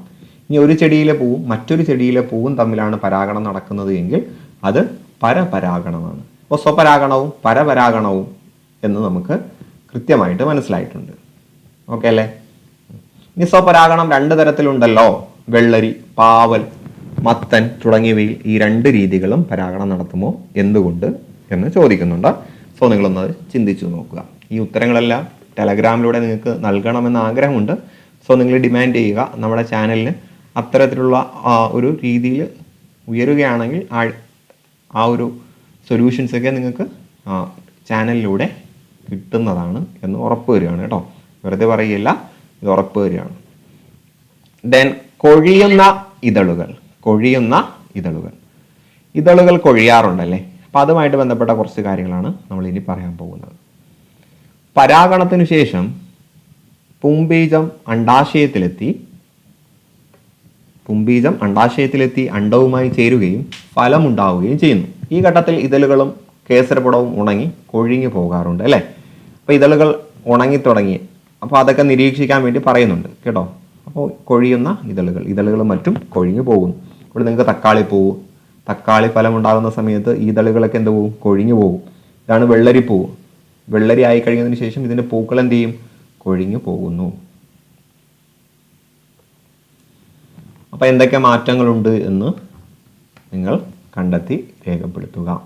ഇനി ഒരു ചെടിയിലെ പൂവും മറ്റൊരു ചെടിയിലെ പൂവും തമ്മിലാണ് പരാഗണം നടക്കുന്നത് എങ്കിൽ അത് പരപരാഗണമാണ്. അപ്പോൾ സ്വപരാഗണവും പരപരാഗണവും എന്ന് നമുക്ക് കൃത്യമായിട്ട് മനസ്സിലായിട്ടുണ്ട്. ഓക്കെ അല്ലേ? ഇനി സ്വപരാഗണം രണ്ട് തരത്തിലുണ്ടല്ലോ. വെള്ളരി പാവൽ മത്തൻ തുടങ്ങിയവയിൽ ഈ രണ്ട് രീതികളും പരാഗണം നടത്തുമോ? എന്തുകൊണ്ട്? എന്ന് ചോദിക്കുന്നുണ്ട്. സോ നിങ്ങളൊന്ന് ചിന്തിച്ചു നോക്കുക. ഈ ഉത്തരങ്ങളെല്ലാം ടെലഗ്രാമിലൂടെ നിങ്ങൾക്ക് നൽകണമെന്ന് ആഗ്രഹമുണ്ട്. സോ നിങ്ങൾ ഡിമാൻഡ് ചെയ്യുക. നമ്മുടെ ചാനലിന് അത്തരത്തിലുള്ള ഒരു രീതിയിൽ ഉയരുകയാണെങ്കിൽ ആ ഒരു സൊല്യൂഷൻസൊക്കെ നിങ്ങൾക്ക് ചാനലിലൂടെ കിട്ടുന്നതാണ് എന്ന് ഉറപ്പ് വരികയാണ് കേട്ടോ. വെറുതെ പറയുകയില്ല ഇത് ഉറപ്പ് വരികയാണ്. ദെൻ കൊഴിയുന്ന ഇതളുകൾ കൊഴിയുന്ന ഇതളുകൾ. ഇതളുകൾ കൊഴിയാറുണ്ടല്ലേ? അപ്പം അതുമായിട്ട് ബന്ധപ്പെട്ട കുറച്ച് കാര്യങ്ങളാണ് നമ്മൾ ഇനി പറയാൻ പോകുന്നത്. പരാഗണത്തിനു ശേഷം പൂമ്പീജം അണ്ടാശയത്തിലെത്തി പുംബീജം അണ്ടാശയത്തിലെത്തി അണ്ടവുമായി ചേരുകയും ഫലമുണ്ടാവുകയും ചെയ്യുന്നു. ഈ ഘട്ടത്തിൽ ഇതളുകളും കേസരപ്പുടവും ഉണങ്ങി കൊഴിഞ്ഞു പോകാറുണ്ട് അല്ലേ? അപ്പോൾ ഇതളുകൾ ഉണങ്ങി തുടങ്ങി അപ്പോൾ അതൊക്കെ നിരീക്ഷിക്കാൻ വേണ്ടി പറയുന്നുണ്ട് കേട്ടോ? അപ്പോൾ കൊഴിയുന്ന ഇതളുകൾ ഇതളുകൾ മറ്റും കൊഴിഞ്ഞു പോകുന്നു. ഇവിടെ നിങ്ങൾക്ക് തക്കാളി പൂവ് തക്കാളി ഫലം ഉണ്ടാകുന്ന സമയത്ത് ഈ ഇതളുകളൊക്കെ എന്ത് പോവും? കൊഴിഞ്ഞു പോകും ഇതാണ് വെള്ളരി വെള്ളരിപ്പൂവ് വെള്ളരി ആയി കഴിഞ്ഞതിന് ശേഷം ഇതിന്റെ പൂക്കൾ എന്ത് ചെയ്യും? കൊഴിഞ്ഞു പോകുന്നു. അപ്പോൾ എന്തൊക്കെ മാറ്റങ്ങളുണ്ട് എന്ന് നിങ്ങൾ കണ്ടെത്തി രേഖപ്പെടുത്തുക.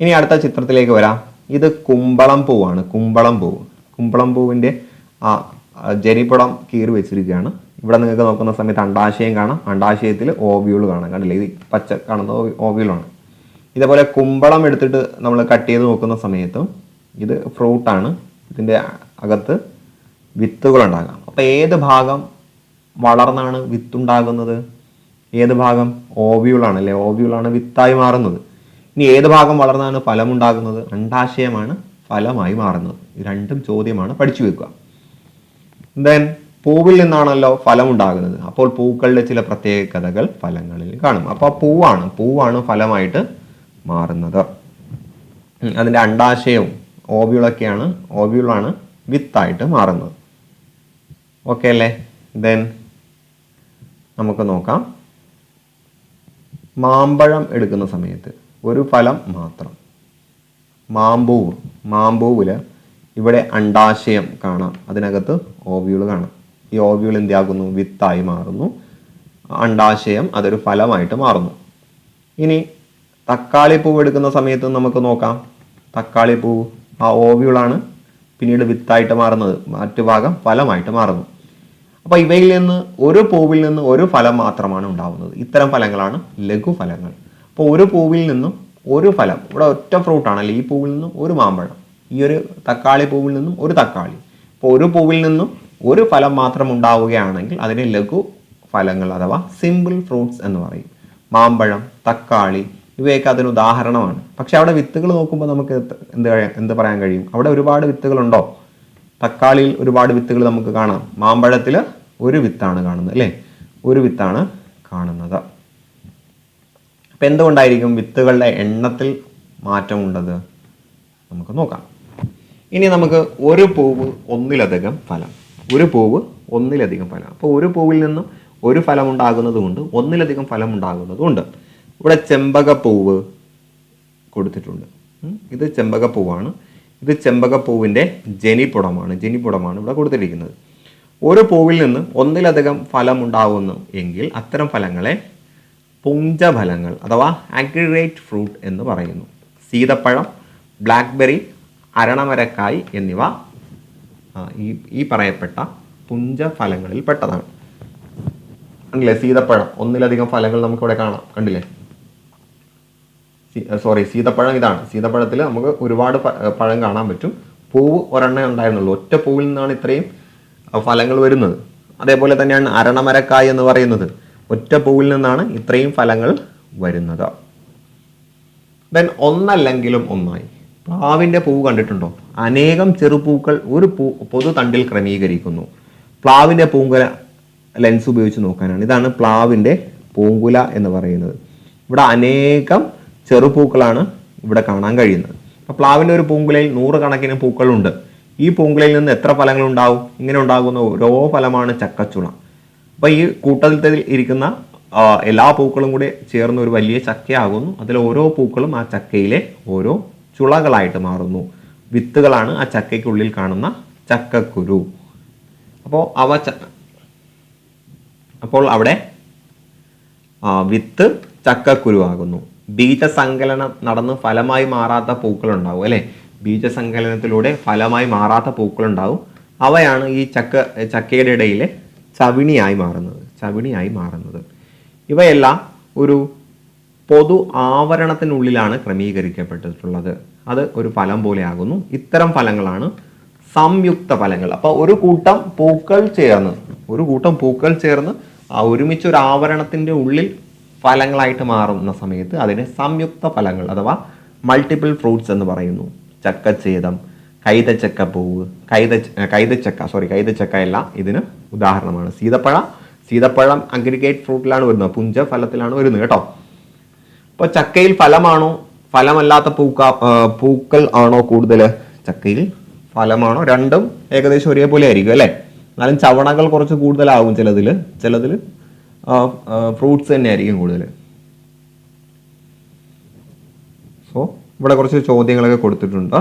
ഇനി അടുത്ത ചിത്രത്തിലേക്ക് വരാം. ഇത് കുമ്പളം പൂവാണ്. കുമ്പളം പൂവ് കുമ്പളം പൂവിന്റെ ആ ജരിപ്പടം കീറി വെച്ചിരിക്കുകയാണ്. ഇവിടെ നിങ്ങൾക്ക് നോക്കുന്ന സമയത്ത് അണ്ടാശയം കാണാം. അണ്ടാശയത്തിൽ ഓവ്യൂൾ കാണാം. കണ്ടില്ലേ? ഇത് പച്ച കാണുന്ന ഓവ്യൂളാണ്. ഇതേപോലെ കുമ്പളം എടുത്തിട്ട് നമ്മൾ കട്ട് ചെയ്ത് നോക്കുന്ന സമയത്തും ഇത് ഫ്രൂട്ടാണ്. ഇതിന്റെ അകത്ത് വിത്തുകളുണ്ടാകാം. അപ്പോൾ ഏത് ഭാഗം വളർന്നാണ് വിത്തുണ്ടാകുന്നത്. ഏത് ഭാഗം? ഓവ്യൂളാണ് അല്ലേ? ഓവ്യൂളാണ് വിത്തായി മാറുന്നത്. ഇനി ഏത് ഭാഗം വളർന്നാണ് ഫലമുണ്ടാകുന്നത്? അണ്ടാശയമാണ് ഫലമായി മാറുന്നത്. രണ്ടും ചോദ്യമാണ് പഠിച്ചു വെക്കുക. ദെൻ പൂവിൽ നിന്നാണല്ലോ ഫലം ഉണ്ടാകുന്നത് അപ്പോൾ പൂക്കളുടെ ചില പ്രത്യേകതകൾ ഫലങ്ങളിൽ കാണും. അപ്പോൾ പൂവാണ്. പൂവാണ് ഫലമായിട്ട് മാറുന്നത്. അതിന്റെ അണ്ടാശയവും ഓവ്യൂളൊക്കെയാണ് ഓവ്യൂളാണ് വിത്തായിട്ട് മാറുന്നത്. ഓക്കെ അല്ലേ? ദെൻ നമുക്ക് നോക്കാം. മാമ്പഴം എടുക്കുന്ന സമയത്ത് ഒരു ഫലം മാത്രം. മാമ്പൂവ്. മാമ്പൂവിൽ ഇവിടെ അണ്ടാശയം കാണാം. അതിനകത്ത് ഓവ്യൂൾ കാണാം. ഈ ഓവ്യൂൾ എന്തിയാകുന്നു? വിത്തായി മാറുന്നു. അണ്ടാശയം അതൊരു ഫലമായിട്ട് മാറുന്നു. ഇനി തക്കാളി പൂവ് എടുക്കുന്ന സമയത്ത് നമുക്ക് നോക്കാം. തക്കാളി പൂവ് ആ ഓവ്യൂളാണ് പിന്നീട് വിത്തായിട്ട് മാറുന്നത്. മറ്റു ഭാഗം ഫലമായിട്ട് മാറുന്നു. അപ്പോൾ ഇവയിൽ നിന്ന് ഒരു പൂവിൽ നിന്ന് ഒരു ഫലം മാത്രമാണ് ഉണ്ടാവുന്നത്. ഇത്തരം ഫലങ്ങളാണ് ലഘുഫലങ്ങൾ. അപ്പോൾ ഒരു പൂവിൽ നിന്നും ഒരു ഫലം ഇവിടെ ഒറ്റ ഫ്രൂട്ടാണല്ലോ ഈ പൂവിൽ നിന്നും ഒരു മാമ്പഴം ഈ ഒരു തക്കാളി പൂവിൽ നിന്നും ഒരു തക്കാളി. അപ്പോൾ ഒരു പൂവിൽ നിന്നും ഒരു ഫലം മാത്രം ഉണ്ടാവുകയാണെങ്കിൽ അതിനെ ലഘു ഫലങ്ങൾ അഥവാ സിമ്പിൾ ഫ്രൂട്ട്സ് എന്ന് പറയും. മാമ്പഴം തക്കാളി ഇവയൊക്കെ അതിന് ഉദാഹരണമാണ്. പക്ഷെ അവിടെ വിത്തുകൾ നോക്കുമ്പോൾ നമുക്ക് എന്ത് എന്ത് പറയാൻ കഴിയും? അവിടെ ഒരുപാട് വിത്തുകളുണ്ടോ? തക്കാളിയിൽ ഒരുപാട് വിത്തുകൾ നമുക്ക് കാണാം. മാമ്പഴത്തിൽ ഒരു വിത്താണ് കാണുന്നത് അല്ലേ? ഒരു വിത്താണ് കാണുന്നത്. അപ്പം എന്തുകൊണ്ടായിരിക്കും വിത്തുകളുടെ എണ്ണത്തിൽ മാറ്റമുണ്ടത്? നമുക്ക് നോക്കാം. ഇനി നമുക്ക് ഒരു പൂവ് ഒന്നിലധികം ഫലം ഒരു പൂവ് ഒന്നിലധികം ഫലം. അപ്പോൾ ഒരു പൂവിൽ നിന്നും ഒരു ഫലം ഉണ്ടാകുന്നതുകൊണ്ട് ഒന്നിലധികം ഫലം ഉണ്ടാകുന്നതുകൊണ്ട് ഇവിടെ ചെമ്പകപ്പൂവ് കൊടുത്തിട്ടുണ്ട്. ഇത് ചെമ്പകപ്പൂവാണ്. ഇത് ചെമ്പകപ്പൂവിന്റെ ജനിപ്പുടമാണ് ജനിപ്പുടമാണ് ഇവിടെ കൊടുത്തിരിക്കുന്നത്. ഓരോ പൂവിൽ നിന്ന് ഒന്നിലധികം ഫലം ഉണ്ടാകുന്നു എങ്കിൽ അത്തരം ഫലങ്ങളെ പുഞ്ചഫലങ്ങൾ അഥവാ അഗ്രിഗേറ്റ് ഫ്രൂട്ട് എന്ന് പറയുന്നു. സീതപ്പഴം ബ്ലാക്ക്ബെറി അരണമരക്കായ് എന്നിവ ഈ ഈ പറയപ്പെട്ട പുഞ്ചഫലങ്ങളിൽ പെട്ടതാണ്. കണ്ടില്ലേ? സീതപ്പഴം ഒന്നിലധികം ഫലങ്ങൾ നമുക്കിവിടെ കാണാം. കണ്ടില്ലേ? സോറി സീതപ്പഴം ഇതാണ്. സീതപ്പഴത്തിൽ നമുക്ക് ഒരുപാട് പഴം കാണാൻ പറ്റും. പൂവ് ഒരെണ്ണേ ഉണ്ടായിരുന്നുള്ളൂ. ഒറ്റ പൂവിൽ നിന്നാണ് ഇത്രയും ഫലങ്ങൾ വരുന്നത്. അതേപോലെ തന്നെയാണ് അരണമരക്കായ് എന്ന് പറയുന്നത്. ഒറ്റ പൂവിൽ നിന്നാണ് ഇത്രയും ഫലങ്ങൾ വരുന്നത്. ദെൻ ഒന്നല്ലെങ്കിലും ഒന്നായി. പ്ലാവിന്റെ പൂവ് കണ്ടിട്ടുണ്ടോ? അനേകം ചെറുപൂക്കൾ ഒരു പൂ പൊതു തണ്ടിൽ ക്രമീകരിക്കുന്നു. പ്ലാവിന്റെ പൂങ്കുല ലെൻസ് ഉപയോഗിച്ച് നോക്കാനാണ്. ഇതാണ് പ്ലാവിന്റെ പൂങ്കുല എന്ന് പറയുന്നത്. ഇവിടെ അനേകം ചെറുപൂക്കളാണ് ഇവിടെ കാണാൻ കഴിയുന്നത്. അപ്പോൾ പ്ലാവിന്റെ ഒരു പൂങ്കുലയിൽ നൂറുകണക്കിന് പൂക്കളുണ്ട്. ഈ പൂങ്കുലയിൽ നിന്ന് എത്ര ഫലങ്ങൾ ഉണ്ടാവും? ഇങ്ങനെ ഉണ്ടാകുന്ന ഓരോ ഫലമാണ് ചക്കച്ചുള അപ്പോൾ ഈ കൂട്ടത്തിൽ ഇരിക്കുന്ന എല്ലാ പൂക്കളും കൂടി ചേർന്ന് ഒരു വലിയ ചക്കയാകുന്നു. അതിൽ ഓരോ പൂക്കളും ആ ചക്കയിലെ ഓരോ ചുളകളായിട്ട് മാറുന്നു. വിത്തുകളാണ് ആ ചക്കയ്ക്കുള്ളിൽ കാണുന്ന ചക്കക്കുരു. അപ്പോൾ അവ അപ്പോൾ അവിടെ വിത്ത് ചക്കക്കുരു ചക്കക്കുരുവാകുന്നു ബീജസങ്കലനം നടന്ന് ഫലമായി മാറാത്ത പൂക്കൾ ഉണ്ടാവും അല്ലേ? ബീജസങ്കലനത്തിലൂടെ ഫലമായി മാറാത്ത പൂക്കൾ ഉണ്ടാവും അവയാണ് ഈ ചക്ക ചക്കയുടെ ഇടയിൽ ചവിണിയായി മാറുന്നത് ചവിണിയായി മാറുന്നത്. ഇവയെല്ലാം ഒരു പൊതു ആവരണത്തിനുള്ളിലാണ് ക്രമീകരിക്കപ്പെട്ടിട്ടുള്ളത്. അത് ഒരു ഫലം പോലെ ആകുന്നു ഇത്തരം ഫലങ്ങളാണ് സംയുക്ത ഫലങ്ങൾ. അപ്പോൾ ഒരു കൂട്ടം പൂക്കൾ ചേർന്ന് ഒരു കൂട്ടം പൂക്കൾ ചേർന്ന് ഒരുമിച്ച് ഒരു ആവരണത്തിന്റെ ഉള്ളിൽ ഫലങ്ങളായിട്ട് മാറുന്ന സമയത്ത് അതിനെ സംയുക്ത ഫലങ്ങൾ അഥവാ മൾട്ടിപ്പിൾ ഫ്രൂട്ട്സ് എന്ന് പറയുന്നു. ചക്കച്ചേതം കൈതച്ചക്ക പൂവ് കൈത കൈതച്ചക്ക സോറി കൈതച്ചക്ക എല്ലാം ഇതിന് ഉദാഹരണമാണ്. സീതപ്പഴ സീതപ്പഴം അഗ്രിഗേറ്റ് ഫ്രൂട്ടിലാണ് വരുന്നത്. പുഞ്ച ഫലത്തിലാണ് വരുന്നത് കേട്ടോ. അപ്പോൾ ചക്കയിൽ ഫലമാണോ? ഫലമല്ലാത്ത പൂക്ക പൂക്കൾ ആണോ കൂടുതൽ ചക്കയിൽ ഫലമാണോ? രണ്ടും ഏകദേശം ഒരേപോലെ ആയിരിക്കും അല്ലേ? എന്നാലും ചവണകൾ കുറച്ച് കൂടുതലാവും ചിലതിൽ ചിലതിൽ ഫ്രൂട്ട്സ് തന്നെ ആയിരിക്കും കൂടുതൽ സോ ഇവിടെ കുറച്ച് ചോദ്യങ്ങളൊക്കെ കൊടുത്തിട്ടുണ്ട്.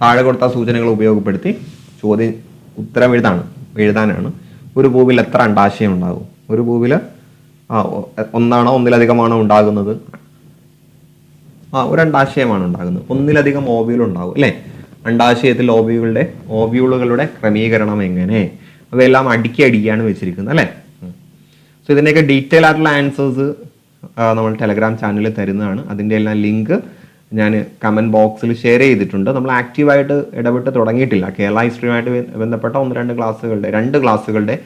താഴെ കൊടുത്ത സൂചനകൾ ഉപയോഗപ്പെടുത്തി ചോദ്യം ഉത്തരം എഴുതാണ് എഴുതാനാണ്. ഒരു പൂവിൽ എത്ര അണ്ടാശയം ഉണ്ടാകും? ഒരു പൂവിൽ ആ ഒന്നാണോ ഒന്നിലധികമാണോ ഉണ്ടാകുന്നത്? ആ ഒരു അണ്ടാശയമാണ് ഉണ്ടാകുന്നത്. ഒന്നിലധികം ഓവ്യൂൾ ഉണ്ടാകും അല്ലേ? അണ്ടാശയത്തിൽ ഓവ്യൂകളുടെ ഓവ്യൂളുകളുടെ ക്രമീകരണം എങ്ങനെ? അവയെല്ലാം അടുക്കി അടിക്കുകയാണ് വെച്ചിരിക്കുന്നത് അല്ലേ? സോ ഇതിന്റെയൊക്കെ ഡീറ്റെയിൽ ആയിട്ടുള്ള ആൻസേഴ്സ് നമ്മൾ ടെലഗ്രാം ചാനലിൽ തരുന്നതാണ്. അതിന്റെ എല്ലാം ലിങ്ക് ഞാൻ കമന്റ് ബോക്സിൽ ഷെയർ ചെയ്തിട്ടുണ്ട്. നമ്മൾ ആക്റ്റീവായിട്ട് ഇടപെട്ട് തുടങ്ങിയിട്ടില്ല. കേരള ഹിസ്റ്ററിയുമായിട്ട് ബന്ധപ്പെട്ട ഒന്ന് രണ്ട് ക്ലാസ്സുകളുടെ രണ്ട് ക്ലാസ്സുകളുടെ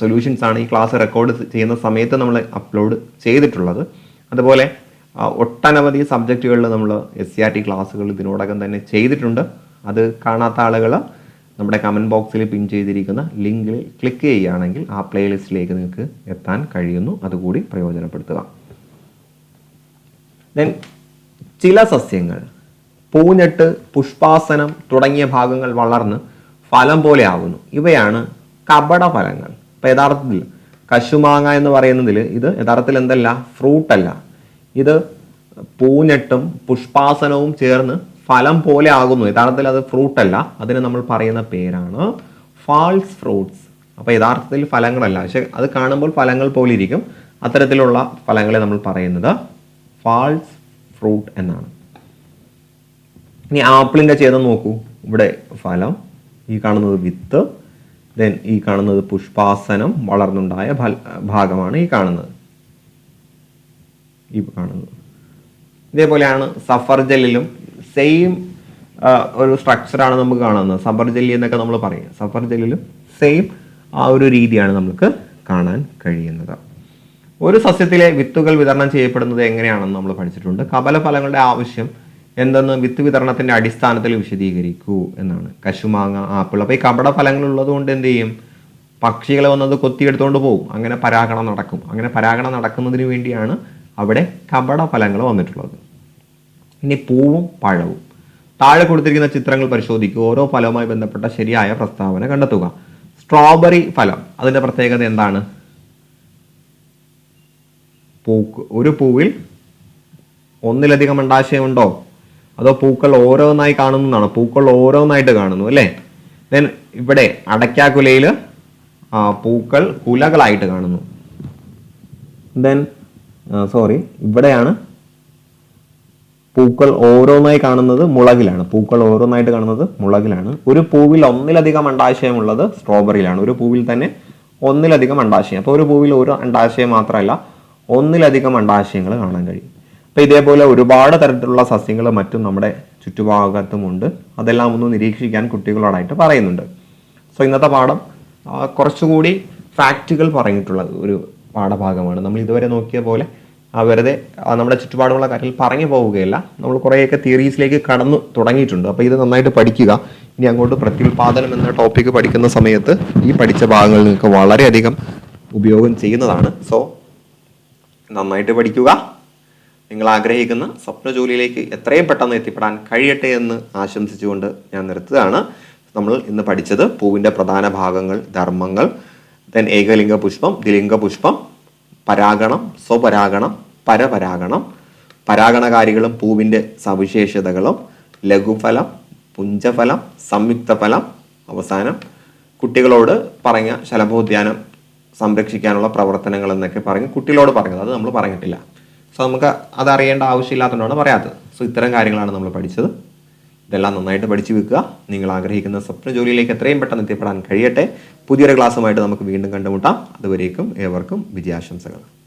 സൊല്യൂഷൻസ് ആണ് ഈ ക്ലാസ് റെക്കോർഡ് ചെയ്യുന്ന സമയത്ത് നമ്മൾ അപ്ലോഡ് ചെയ്തിട്ടുള്ളത്. അതുപോലെ ഒട്ടനവധി സബ്ജക്റ്റുകളിൽ നമ്മൾ എസ് സി ആർ ടി ക്ലാസ്സുകൾ ഇതിനോടകം തന്നെ ചെയ്തിട്ടുണ്ട്. അത് കാണാത്ത ആളുകൾ നമ്മുടെ കമന്റ് ബോക്സിൽ പിൻ ചെയ്തിരിക്കുന്ന ലിങ്കിൽ ക്ലിക്ക് ചെയ്യുകയാണെങ്കിൽ ആ പ്ലേലിസ്റ്റിലേക്ക് നിങ്ങൾക്ക് എത്താൻ കഴിയുന്നു. അതുകൂടി പ്രയോജനപ്പെടുത്തുക. ദെൻ ചില സസ്യങ്ങൾ പൂഞ്ഞെട്ട് പുഷ്പാസനം തുടങ്ങിയ ഭാഗങ്ങൾ വളർന്ന് ഫലം പോലെ ആകുന്നു ഇവയാണ് കപട ഫലങ്ങൾ. ഇപ്പം യഥാർത്ഥത്തിൽ കശുമാങ്ങ എന്ന് പറയുന്നതിൽ ഇത് യഥാർത്ഥത്തിൽ എന്തല്ല? ഫ്രൂട്ടല്ല ഇത് പൂഞ്ഞെട്ടും പുഷ്പാസനവും ചേർന്ന് ഫലം പോലെ ആകുന്നു. യഥാർത്ഥത്തിൽ അത് ഫ്രൂട്ട് അല്ല. അതിന് നമ്മൾ പറയുന്ന പേരാണ് ഫാൾസ് ഫ്രൂട്ട്സ് അപ്പോൾ യഥാർത്ഥത്തിൽ ഫലങ്ങളല്ല. പക്ഷെ അത് കാണുമ്പോൾ ഫലങ്ങൾ പോലെ ഇരിക്കും. അത്തരത്തിലുള്ള ഫലങ്ങളെ നമ്മൾ പറയുന്നത് ഫാൾസ് ഫ്രൂട്ട് എന്നാണ്. ഇനി ആപ്പിളിന്റെ ഛേദം നോക്കൂ. ഇവിടെ ഫലം ഈ കാണുന്നത് വിത്ത് ദെൻ ഈ കാണുന്നത് പുഷ്പാസനം വളർന്നുണ്ടായ ഭാഗമാണ് ഈ കാണുന്നത്. ഈ കാണുന്നത്. ഇതേപോലെയാണ് സഫർജലിലും സെയിം ഒരു സ്ട്രക്ചറാണ് നമുക്ക് കാണുന്നത്. സഫർ ജെല്ലി എന്നൊക്കെ നമ്മൾ പറയും. സഫർ ജെല്ലിലും സെയിം ആ ഒരു രീതിയാണ് നമുക്ക് കാണാൻ കഴിയുന്നത്. ഒരു സസ്യത്തിലെ വിത്തുകൾ വിതരണം ചെയ്യപ്പെടുന്നത് എങ്ങനെയാണെന്ന് നമ്മൾ പഠിച്ചിട്ടുണ്ട്. കപല ഫലങ്ങളുടെ ആവശ്യം എന്തെന്ന് വിത്ത് വിതരണത്തിന്റെ അടിസ്ഥാനത്തിൽ വിശദീകരിക്കൂ എന്നാണ്. കശുമാങ്ങ ആപ്പിൾ. അപ്പോൾ ഈ കപട ഫലങ്ങൾ ഉള്ളത് കൊണ്ട് എന്ത് ചെയ്യും? പക്ഷികൾ വന്നത് കൊത്തിയെടുത്തുകൊണ്ട് പോകും അങ്ങനെ പരാഗണം നടക്കും. അങ്ങനെ പരാഗണം നടക്കുന്നതിന് വേണ്ടിയാണ് അവിടെ കപട ഫലങ്ങൾ വന്നിട്ടുള്ളത്. ഇനി പൂവും പഴവും. താഴെ കൊടുത്തിരിക്കുന്ന ചിത്രങ്ങൾ പരിശോധിക്കുക. ഓരോ ഫലവുമായി ബന്ധപ്പെട്ട ശരിയായ പ്രസ്താവന കണ്ടെത്തുക. സ്ട്രോബെറി ഫലം. അതിന്റെ പ്രത്യേകത എന്താണ്? പൂക്ക്. ഒരു പൂവിൽ ഒന്നിലധികം അണ്ടാശയമുണ്ടോ അതോ പൂക്കൾ ഓരോന്നായി കാണുന്നതാണ്? പൂക്കൾ ഓരോന്നായിട്ട് കാണുന്നു അല്ലേ? ദെൻ ഇവിടെ അടയ്ക്കാക്കുലയിൽ പൂക്കൾ കുലകളായിട്ട് കാണുന്നു. ദെൻ സോറി ഇവിടെയാണ് പൂക്കൾ ഓരോന്നായി കാണുന്നത് മുളകിലാണ്. പൂക്കൾ ഓരോന്നായിട്ട് കാണുന്നത് മുളകിലാണ്. ഒരു പൂവിൽ ഒന്നിലധികം അണ്ടാശയമുള്ളത് സ്ട്രോബെറിയിലാണ്. ഒരു പൂവിൽ തന്നെ ഒന്നിലധികം അണ്ടാശയം. അപ്പോൾ ഒരു പൂവിൽ ഒരു അണ്ടാശയം മാത്രമല്ല ഒന്നിലധികം അണ്ടാശയങ്ങൾ കാണാൻ കഴിയും. അപ്പോൾ ഇതേപോലെ ഒരുപാട് തരത്തിലുള്ള സസ്യങ്ങൾ മറ്റും നമ്മുടെ ചുറ്റുഭാഗത്തുമുണ്ട്. അതെല്ലാം ഒന്ന് നിരീക്ഷിക്കാൻ കുട്ടികളോടായിട്ട് പറയുന്നുണ്ട്. സോ ഇന്നത്തെ പാഠം കുറച്ചുകൂടി ഫാക്റ്റുകൾ പറഞ്ഞിട്ടുള്ള ഒരു പാഠഭാഗമാണ്. നമ്മൾ ഇതുവരെ നോക്കിയ പോലെ വെറുതെ നമ്മുടെ ചുറ്റുപാടുമുള്ള കാര്യത്തിൽ പറഞ്ഞു പോവുകയല്ല. നമ്മൾ കുറേയൊക്കെ തിയറീസിലേക്ക് കടന്നു തുടങ്ങിയിട്ടുണ്ട്. അപ്പോൾ ഇത് നന്നായിട്ട് പഠിക്കുക. ഇനി അങ്ങോട്ട് പ്രത്യുൽപാദനം എന്ന ടോപ്പിക്ക് പഠിക്കുന്ന സമയത്ത് ഈ പഠിച്ച ഭാഗങ്ങൾ നിങ്ങൾക്ക് വളരെയധികം ഉപയോഗം ചെയ്യുന്നതാണ്. സോ നന്നായിട്ട് പഠിക്കുക. നിങ്ങൾ ആഗ്രഹിക്കുന്ന സ്വപ്ന ജോലിയിലേക്ക് എത്രയും പെട്ടെന്ന് എത്തിപ്പെടാൻ കഴിയട്ടെ എന്ന് ആശംസിച്ചുകൊണ്ട് ഞാൻ നിർത്തുകയാണ്. നമ്മൾ ഇന്ന് പഠിച്ചത് പൂവിന്റെ പ്രധാന ഭാഗങ്ങൾ ധർമ്മങ്ങൾ ദെൻ ഏകലിംഗ പുഷ്പം ദ്വിലിംഗ പുഷ്പം പരാഗണം സ്വപരാഗണം പരപരാഗണം പരാഗണകാരികളും പൂവിന്റെ സവിശേഷതകളും ലഘുഫലം പുഞ്ചഫലം സംയുക്ത ഫലം അവസാനം കുട്ടികളോട് പറഞ്ഞ ശലഭോദ്യാനം സംരക്ഷിക്കാനുള്ള പ്രവർത്തനങ്ങൾ എന്നൊക്കെ പറഞ്ഞ് കുട്ടികളോട് പറഞ്ഞത്. അത് നമ്മൾ പറഞ്ഞിട്ടില്ല. സോ നമുക്ക് അത് അറിയേണ്ട ആവശ്യമില്ലാത്തതുകൊണ്ടാണ് പറയാത്തത്. സോ ഇത്തരം കാര്യങ്ങളാണ് നമ്മൾ പഠിച്ചത്. ഇതെല്ലാം നന്നായിട്ട് പഠിച്ചു വെക്കുക. നിങ്ങൾ ആഗ്രഹിക്കുന്ന സ്വപ്ന ജോലിയിലേക്ക് എത്രയും പെട്ടെന്ന് എത്തിപ്പെടാൻ കഴിയട്ടെ. പുതിയൊരു ക്ലാസ്സുമായിട്ട് നമുക്ക് വീണ്ടും കണ്ടുമുട്ടാം. അതുവരേക്കും ഏവർക്കും വിജയാശംസകൾ.